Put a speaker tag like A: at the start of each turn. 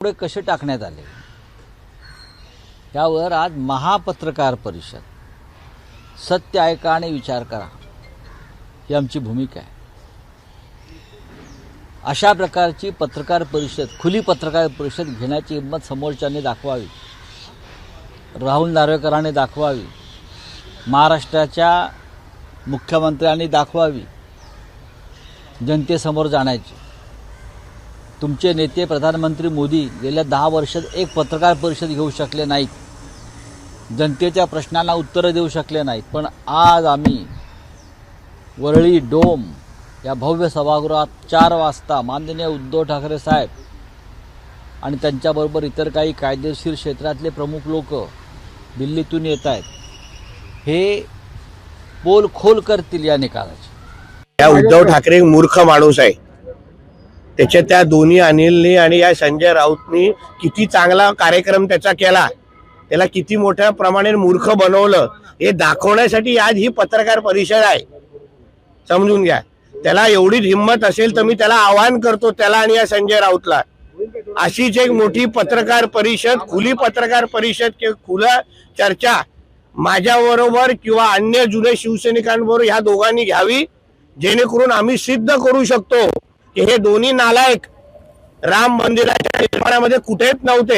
A: पुढे कसे टाकण्यात आले? यावर आज महापत्रकार परिषद. सत्य ऐका आणि विचार करा. ही आमची भूमिका आहे. अशा प्रकारची पत्रकार परिषद खुली पत्रकार परिषद घेण्याची हिंमत समोरच्याने दाखवावी. राहुल नार्वेकरांनी दाखवावी. महाराष्ट्राच्या मुख्यमंत्र्यांनी दाखवावी. जनतेसमोर जाण्याची. तुमचे नेते प्रधानमंत्री मोदी गेल्या दहा वर्षात एक पत्रकार परिषद घेऊ शकले नाहीत. जनतेच्या प्रश्नांना उत्तरं देऊ शकले नाहीत. पण आज आम्ही वरळी डोम या भव्य सभागृहात चार वाजता माननीय उद्धव ठाकरे साहेब आणि त्यांच्याबरोबर इतर काही कायदेशीर क्षेत्रातले प्रमुख लोक दिल्लीतून येत आहेत. हे बोल खोल करतील या निकालाची.
B: या उद्धव ठाकरे मूर्ख माणूस आहे. त्याच्या त्या दोन्ही अनिलनी आणि या संजय राऊतनी किती चांगला कार्यक्रम त्याचा केला. त्याला किती मोठ्या प्रमाणे मूर्ख बनवलं. हे दाखवण्यासाठी आज ही पत्रकार परिषद आहे. समजून घ्या. त्याला एवढीच हिंमत असेल तर मी त्याला आवाहन करतो त्याला आणि या संजय राऊतला. अशीच एक मोठी पत्रकार परिषद खुली पत्रकार परिषद किंवा खुला चर्चा माझ्याबरोबर किंवा अन्य जुने शिवसैनिकांबरोबर ह्या दोघांनी घ्यावी. जेणेकरून आम्ही सिद्ध करू शकतो. की हे दोन्ही नालायक राम मंदिराच्या निर्माणामध्ये कुठेच नव्हते.